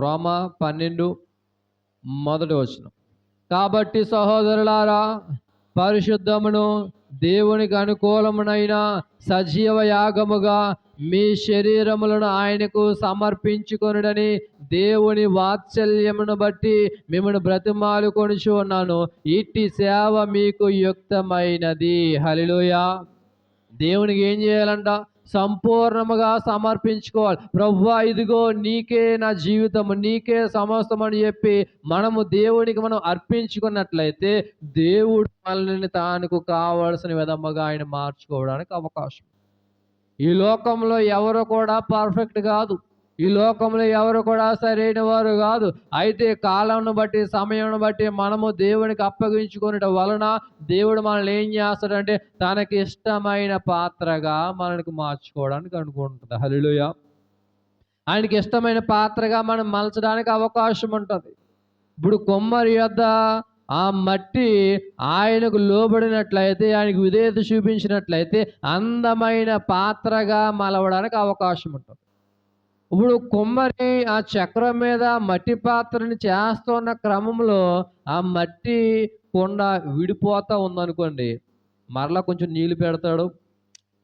రోమా పన్నెండు మొదటి వచ్చిన కాబట్టి సహోదరులారా పరిశుద్ధమును దేవునికి అనుకూలమునైన సజీవ యాగముగా మీ శరీరములను ఆయనకు సమర్పించుకొనుడని దేవుని వాత్సల్యమును బట్టి మిమ్మల్ని బ్రతిమాలు కొనుచు ఉన్నాను. ఇట్టి సేవ మీకు యుక్తమైనది. హలిలోయ దేవునికి ఏం చేయాలంట? సంపూర్ణముగా సమర్పించుకోవాలి. ప్రవ్వా ఇదిగో నీకే నా జీవితము నీకే సమస్తం అని చెప్పి మనము దేవునికి మనం అర్పించుకున్నట్లయితే దేవుడు మనల్ని తానుకు కావలసిన విధముగా ఆయన మార్చుకోవడానికి అవకాశం. ఈ లోకంలో ఎవరు కూడా పర్ఫెక్ట్ కాదు. ఈ లోకంలో ఎవరు కూడా సరైన వారు కాదు. అయితే కాలంను బట్టి సమయం బట్టి మనము దేవునికి అప్పగించుకునేట వలన దేవుడు మనల్ని ఏం చేస్తాడంటే తనకి ఇష్టమైన పాత్రగా మనకు మార్చుకోవడానికి అనుకుంటుంది. హలిలుయ ఆయనకి ఇష్టమైన పాత్రగా మనం మలచడానికి అవకాశం ఉంటుంది. ఇప్పుడు కొమ్మరి యొద్ద ఆ మట్టి ఆయనకు లోబడినట్లయితే ఆయనకు విధేయత చూపించినట్లయితే అందమైన పాత్రగా మలవడానికి అవకాశం ఉంటుంది. ఇప్పుడు కుమ్మరి ఆ చక్రం మీద మట్టి పాత్రని చేస్తున్న క్రమంలో ఆ మట్టి కొండ విడిపోతా ఉందనుకోండి మరలా కొంచెం నీళ్ళు పెడతాడు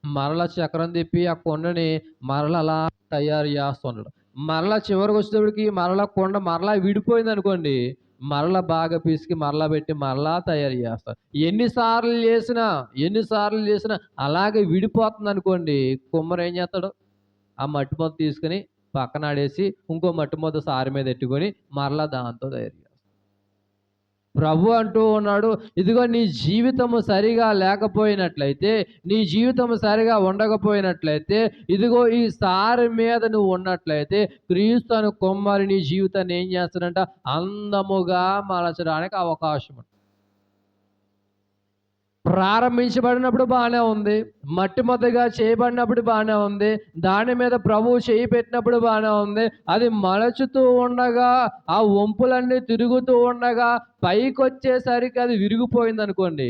మరలా చక్రం తిప్పి ఆ కొండని మరలా అలా తయారు చేస్తున్నాడు. మరలా చివరికి వచ్చేటప్పటికి మరలా కొండ మరలా విడిపోయింది అనుకోండి మరలా బాగా పీసుకి మరలా పెట్టి మరలా తయారు చేస్తాడు. ఎన్నిసార్లు చేసినా ఎన్నిసార్లు చేసినా అలాగే విడిపోతుంది అనుకోండి కుమ్మరి ఏం చేస్తాడు? ఆ మట్టి మొత్తం తీసుకుని పక్కన ఆడేసి ఇంకో మట్టి మొత్తం సారి మీద ఎట్టుకొని మరలా దాంతో తయారు ప్రభు అంటూ ఉన్నాడు ఇదిగో నీ జీవితము సరిగా లేకపోయినట్లయితే నీ జీవితము సరిగా ఉండకపోయినట్లయితే ఇదిగో ఈ సారి మీద నువ్వు ఉన్నట్లయితే క్రీస్తు అను కొమ్మరి నీ జీవితాన్ని ఏం చేస్తాడంట? అందముగా మలచడానికి అవకాశం ఉంటుంది. ప్రారంభించబడినప్పుడు బాగానే ఉంది మట్టి మొదగా చేయబడినప్పుడు బాగానే ఉంది దాని మీద ప్రభువు చేయి పెట్టినప్పుడు బాగానే ఉంది. అది మలచుతూ ఉండగా ఆ వంపులన్నీ తిరుగుతూ ఉండగా పైకి వచ్చేసరికి అది విరిగిపోయింది అనుకోండి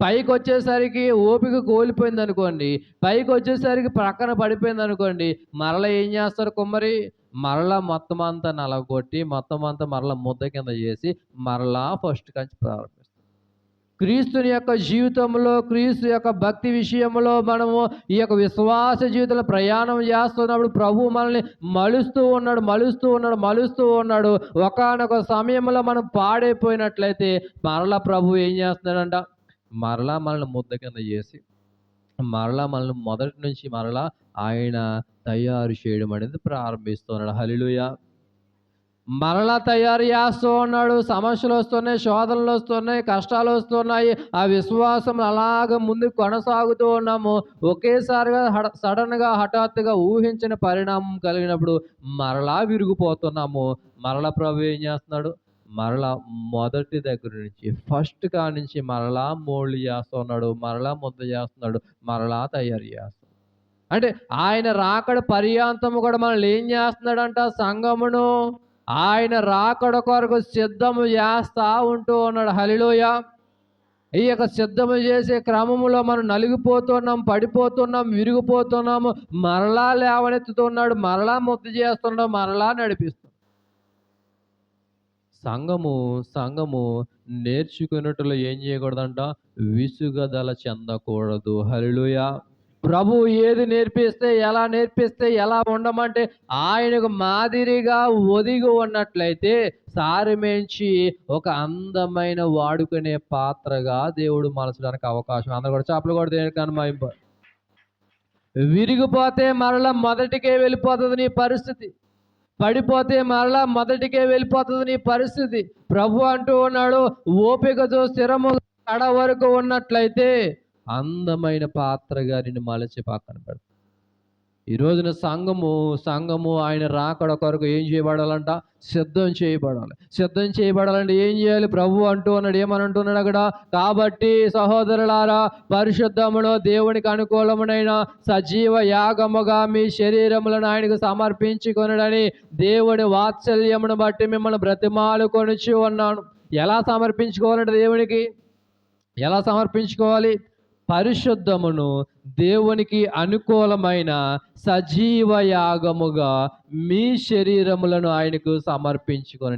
పైకి వచ్చేసరికి ఓపిక కోల్పోయింది అనుకోండి పైకి వచ్చేసరికి ప్రక్కన పడిపోయింది అనుకోండి మరలా ఏం చేస్తారు కుమ్మరి? మరలా మొత్తం అంతా నలగొట్టి మొత్తం అంతా మరలా ముద్ద కింద చేసి మరలా ఫస్ట్ కంచి ప్రారంభం. క్రీస్తుని యొక్క జీవితంలో క్రీస్తు యొక్క భక్తి విషయంలో మనము ఈ యొక్క విశ్వాస జీవితంలో ప్రయాణం చేస్తున్నప్పుడు ప్రభు మనల్ని మలుస్తూ ఉన్నాడు మలుస్తూ ఉన్నాడు మలుస్తూ ఉన్నాడు. ఒకనొక సమయంలో మనం పాడైపోయినట్లయితే మరలా ప్రభు ఏం చేస్తున్నాడంట? మరలా మనల్ని ముద్ద కింద చేసి మరలా మనల్ని మొదటి నుంచి మరలా ఆయన తయారు చేయడం అనేది ప్రారంభిస్తున్నాడు. హలిలుయా మరలా తయారు చేస్తూ ఉన్నాడు. సమస్యలు వస్తున్నాయి శోధనలు వస్తున్నాయి కష్టాలు వస్తున్నాయి. ఆ విశ్వాసం అలాగ ముందు కొనసాగుతూ ఉన్నాము. ఒకేసారిగా హఠ సడన్గా హఠాత్తుగా ఊహించిన పరిణామం కలిగినప్పుడు మరలా విరిగిపోతున్నాము. మరలా ప్రభు ఏం చేస్తున్నాడు? మరలా మొదటి దగ్గర నుంచి ఫస్ట్ కా నుంచి మరలా మోళ్ళు చేస్తున్నాడు మరలా ముద్ద చేస్తున్నాడు. మరలా తయారు చేస్తున్నాడు. అంటే ఆయన రాకడ పర్యాంతము కూడా మనల్ని ఏం చేస్తున్నాడంట సంగమును? ఆయన రాకడ కొరకు సిద్ధము చేస్తా ఉంటూ ఉన్నాడు. హలిలోయ ఈ యొక్క సిద్ధము చేసే క్రమములో మనం నలిగిపోతున్నాం పడిపోతున్నాం విరిగిపోతున్నాము మరలా లేవనెత్తుతున్నాడు మరలా ముద్ద చేస్తున్నాడు మరలా నడిపిస్తున్నాడు. సంఘము సంఘము నేర్చుకున్నట్లు ఏం చేయకూడదంట? విసుగదల చెందకూడదు. హలిలోయ ప్రభు ఏది నేర్పిస్తే ఎలా నేర్పిస్తే ఎలా ఉండమంటే ఆయనకు మాదిరిగా ఒదిగి ఉన్నట్లయితే సారమేంచి ఒక అందమైన వాడుకునే పాత్రగా దేవుడు మలచడానికి అవకాశం. అందరు కూడా చేపలు కూడా దేనికి అనుమాయింప విరిగిపోతే మరలా మొదటికే వెళ్ళిపోతుంది నీ పరిస్థితి. పడిపోతే మరలా మొదటికే వెళ్ళిపోతుంది నీ పరిస్థితి. ప్రభు అంటూ ఉన్నాడు ఓపికతో స్థిరము కడ వరకు ఉన్నట్లయితే అందమైన పాత్రగా నిన్ను మలచి పక్కన పెడతాడు. ఈ రోజున సంఘము సంఘము ఆయన రాకడ కొరకు ఏం చేయబడాలంట? సిద్ధం చేయబడాలి. సిద్ధం చేయబడాలంటే ఏం చేయాలి? ప్రభు అంటూ ఉన్నాడు ఏమని అంటున్నాడు అక్కడ? కాబట్టి సహోదరులారా పరిశుద్ధములో దేవునికి అనుకూలమునైన సజీవ యాగముగా మీ శరీరములను ఆయనకు సమర్పించుకొనడని దేవుని వాత్సల్యమును బట్టి మిమ్మల్ని బ్రతిమాలు కొనుచు ఉన్నాను. ఎలా సమర్పించుకోవాలంటే దేవునికి? ఎలా సమర్పించుకోవాలి? పరిశుద్ధమును దేవునికి అనుకూలమైన సజీవ యాగముగా మీ శరీరములను ఆయనకు సమర్పించుకొని.